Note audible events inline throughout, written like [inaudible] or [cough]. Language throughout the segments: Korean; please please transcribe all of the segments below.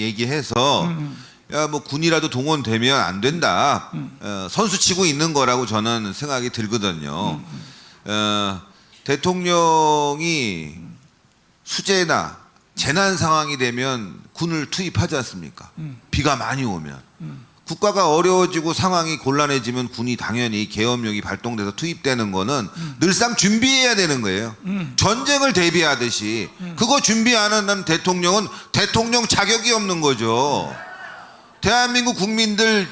얘기해서 야뭐 군이라도 동원되면 안 된다. 어, 선수 치고 있는 거라고 저는 생각이 들거든요. 어, 대통령이 수재나 재난 상황이 되면 군을 투입하지 않습니까? 비가 많이 오면 국가가 어려워지고 상황이 곤란해지면 군이 당연히 계엄령이 발동돼서 투입되는 거는 늘상 준비해야 되는 거예요. 전쟁을 대비하듯이 그거 준비하는 한 대통령은 대통령 자격이 없는 거죠. 대한민국 국민들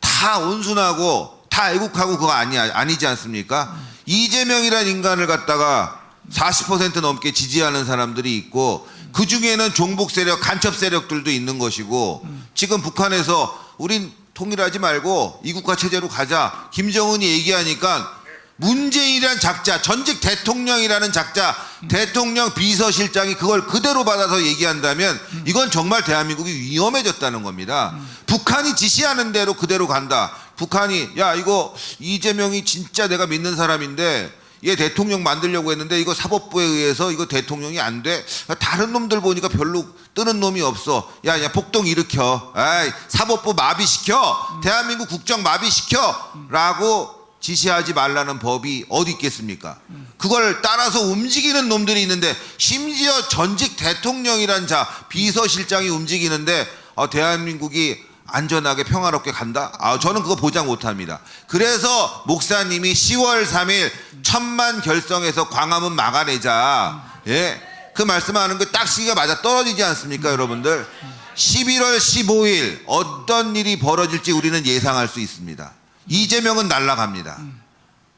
다 온순하고 다 애국하고 그거 아니 아니지 않습니까? 이재명이란 인간을 갖다가 40% 넘게 지지하는 사람들이 있고 그 중에는 종북 세력, 간첩 세력들도 있는 것이고 지금 북한에서 우린 통일하지 말고 이국화 체제로 가자. 김정은이 얘기하니까 문재인이라는 작자, 전직 대통령이라는 작자, 대통령 비서실장이 그걸 그대로 받아서 얘기한다면 이건 정말 대한민국이 위험해졌다는 겁니다. 북한이 지시하는 대로 그대로 간다. 북한이 야 이거 이재명이 진짜 내가 믿는 사람인데 얘 대통령 만들려고 했는데 이거 사법부에 의해서 이거 대통령이 안 돼. 다른 놈들 보니까 별로 뜨는 놈이 없어. 야, 야, 폭동 일으켜. 아이, 사법부 마비시켜. 대한민국 국정 마비시켜. 라고 지시하지 말라는 법이 어디 있겠습니까? 그걸 따라서 움직이는 놈들이 있는데 심지어 전직 대통령이란 자 비서실장이 움직이는데 어, 대한민국이 안전하게 평화롭게 간다? 아, 저는 그거 보장 못 합니다. 그래서 목사님이 10월 3일 천만 결성해서 광화문 막아내자. 예. 그 말씀하는 거 딱 시기가 맞아 떨어지지 않습니까, 여러분들? 11월 15일 어떤 일이 벌어질지 우리는 예상할 수 있습니다. 이재명은 날아갑니다.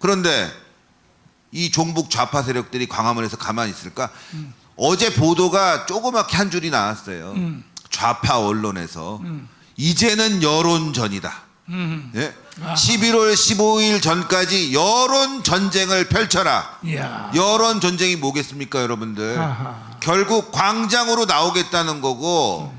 그런데 이 종북 좌파 세력들이 광화문에서 가만히 있을까? 어제 보도가 조그맣게 한 줄이 나왔어요. 좌파 언론에서 이제는 여론전이다. 음. 예? 11월 15일 전까지 여론 전쟁을 펼쳐라. 이야. 여론 전쟁이 뭐겠습니까, 여러분들? 아하. 결국 광장으로 나오겠다는 거고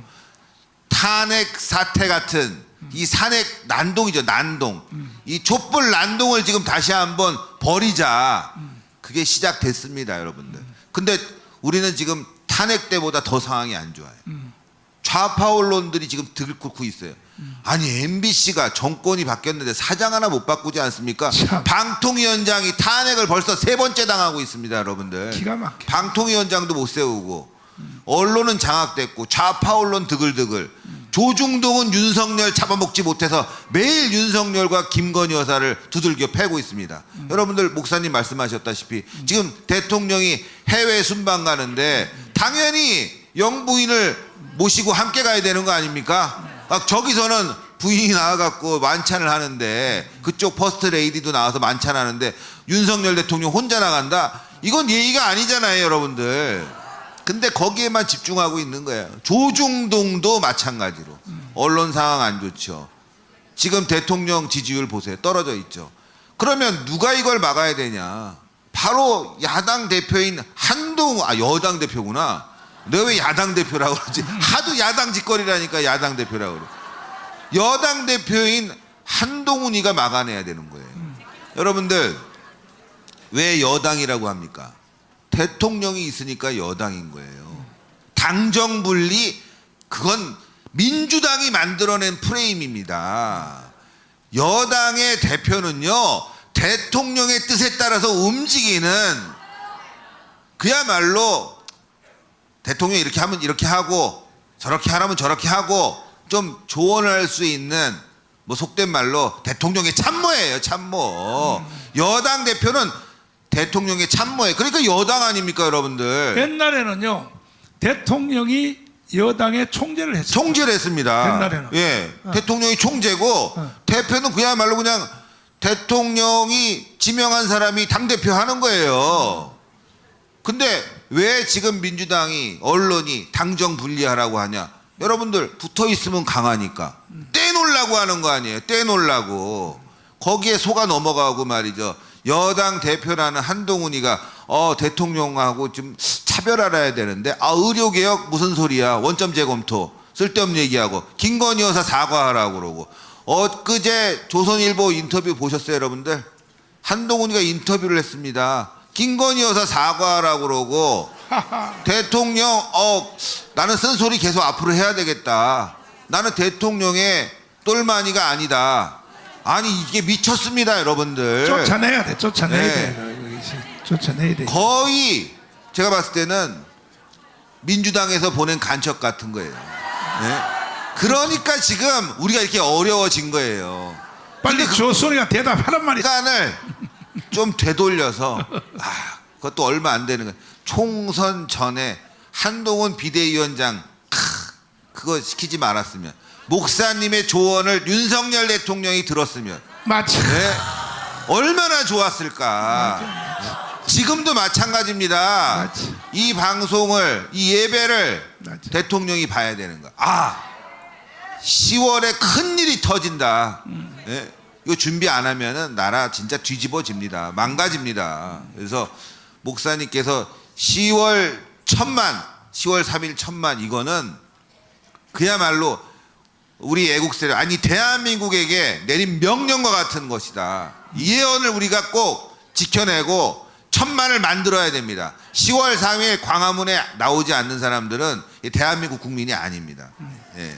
탄핵 사태 같은 이 산핵 난동이죠, 난동. 이 촛불 난동을 지금 다시 한번 버리자. 그게 시작됐습니다, 여러분들. 근데 우리는 지금 탄핵 때보다 더 상황이 안 좋아요. 좌파 언론들이 지금 등을 꿇고 있어요. 아니 MBC가 정권이 바뀌었는데 사장 하나 못 바꾸지 않습니까? 참. 방통위원장이 탄핵을 벌써 세 번째 당하고 있습니다, 여러분들. 기가 막혀. 방통위원장도 못 세우고 언론은 장악됐고 좌파 언론 드글드글 조중동은 윤석열 잡아먹지 못해서 매일 윤석열과 김건희 여사를 두들겨 패고 있습니다. 여러분들 목사님 말씀하셨다시피 지금 대통령이 해외 순방 가는데 당연히 영부인을 모시고 함께 가야 되는 거 아닙니까? 막 저기서는 부인이 나와갖고 만찬을 하는데 그쪽 퍼스트 레이디도 나와서 만찬하는데 윤석열 대통령 혼자 나간다? 이건 예의가 아니잖아요, 여러분들. 근데 거기에만 집중하고 있는 거예요. 조중동도 마찬가지로. 언론 상황 안 좋죠. 지금 대통령 지지율 보세요. 떨어져 있죠. 그러면 누가 이걸 막아야 되냐? 바로 야당 대표인 한동, 아, 여당 대표구나. 내가 왜 야당 대표라고 그러지? 하도 야당 짓거리라니까 야당 대표라고 그래. 여당 대표인 한동훈이가 막아내야 되는 거예요. 여러분들, 왜 여당이라고 합니까? 대통령이 있으니까 여당인 거예요. 당정 분리 그건 민주당이 만들어낸 프레임입니다. 여당의 대표는요 대통령의 뜻에 따라서 움직이는 그야말로 대통령이 이렇게 하면 이렇게 하고 저렇게 하라면 저렇게 하고 좀 조언을 할 수 있는 뭐 속된 말로 대통령의 참모예요 참모. 여당 대표는 대통령의 참모예요. 그러니까 여당 아닙니까 여러분들? 옛날에는요 대통령이 여당의 총재를 했어요. 총재를 했습니다. 옛날에는. 예 대통령이 총재고 어. 대표는 그야말로 그냥 대통령이 지명한 사람이 당 대표 하는 거예요. 근데 왜 지금 민주당이 언론이 당정 분리하라고 하냐? 여러분들 붙어 있으면 강하니까 떼놓으려고 하는 거 아니에요? 떼놓으려고 거기에 속아 넘어가고 말이죠. 여당 대표라는 한동훈이가 어 대통령하고 좀 차별하라야 되는데 아 의료 개혁 무슨 소리야? 원점 재검토 쓸데없는 얘기하고 김건희 여사 사과하라고 그러고 엊그제 조선일보 인터뷰 보셨어요, 여러분들? 한동훈이가 인터뷰를 했습니다. 김건희 여사 사과하라고 그러고 [laughs] 대통령 어 나는 쓴소리 계속 앞으로 해야 되겠다. 나는 대통령의 똘마니가 아니다. 아니 이게 미쳤습니다, 여러분들. 쫓아내야 돼. 쫓아내야 네. 돼. 쫓아내야 돼. 거의 제가 봤을 때는 민주당에서 보낸 간첩 같은 거예요. 네? 그러니까 지금 우리가 이렇게 어려워진 거예요. 빨리 조선이가 대답하란 말이야. 시간을 좀 되돌려서 아, 그것도 얼마 안 되는 거예요. 총선 전에 한동훈 비대위원장 크, 그거 시키지 말았으면 목사님의 조언을 윤석열 대통령이 들었으면 맞지. 네, 얼마나 좋았을까. 지금도 마찬가지입니다. 맞지. 이 방송을 이 예배를 맞지. 대통령이 봐야 되는 거. 아, 10월에 큰 일이 터진다. 예, 이거 준비 안 하면은 나라 진짜 뒤집어집니다. 망가집니다. 그래서 목사님께서 10월 천만, 10월 3일 천만 이거는 그야말로 우리 애국 세력 아니 대한민국에게 내린 명령과 같은 것이다. 이 예언을 우리가 꼭 지켜내고 천만을 만들어야 됩니다. 10월 3일 광화문에 나오지 않는 사람들은 이 대한민국 국민이 아닙니다. 예.